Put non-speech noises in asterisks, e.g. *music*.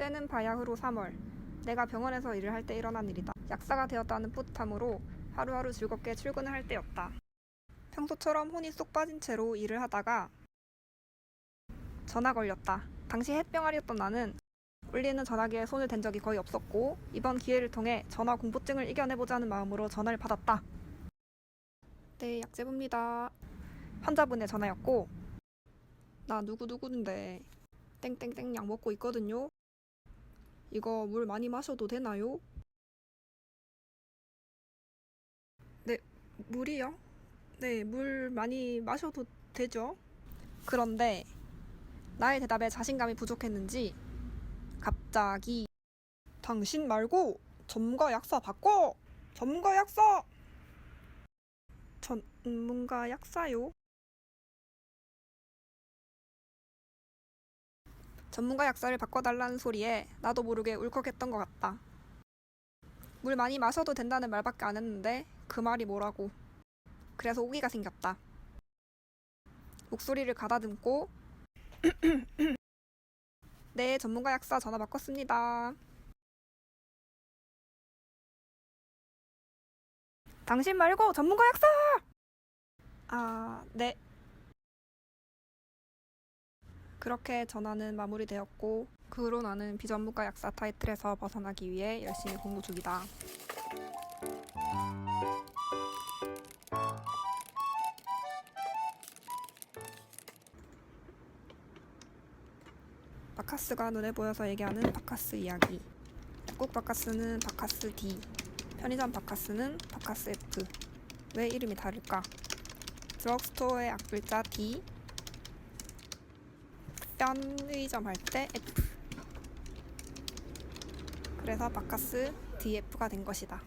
때는 바야흐로 3월. 내가 병원에서 일을 할 때 일어난 일이다. 약사가 되었다는 뿌듯함으로 하루하루 즐겁게 출근을 할 때였다. 평소처럼 혼이 쏙 빠진 채로 일을 하다가 전화 걸렸다. 당시 햇병아리였던 나는 울리는 전화기에 손을 댄 적이 거의 없었고 이번 기회를 통해 전화 공포증을 이겨내보자는 마음으로 전화를 받았다. 네, 약제부입니다. 환자분의 전화였고 나 누구누구인데 땡땡땡 약 먹고 있거든요. 이거 물 많이 마셔도 되나요? 네, 물이요? 네, 물 많이 마셔도 되죠? 그런데 나의 대답에 자신감이 부족했는지 갑자기 당신 말고 전문가 약사 바꿔! 전문가 약사! 전문가 약사요? 전문가 약사를 바꿔달라는 소리에 나도 모르게 울컥했던 것 같다. 물 많이 마셔도 된다는 말밖에 안 했는데 그 말이 뭐라고. 그래서 오기가 생겼다. 목소리를 가다듬고 *clears throat* 네, 전문가 약사 전화 바꿨습니다. 당신 말고 전문가 약사! 아, 네. 그렇게 전화는 마무리되었고 그 후로 나는 비전문가 약사 타이틀에서 벗어나기 위해 열심히 공부 중이다. 바카스가 눈에 보여서 얘기하는 바카스 이야기. 북극 바카스는 바카스 D, 편의점 바카스는 바카스 F. 왜 이름이 다를까? 드럭스토어의 앞글자 D, 편의점 할 때 F. 그래서 바카스 DF가 된 것이다.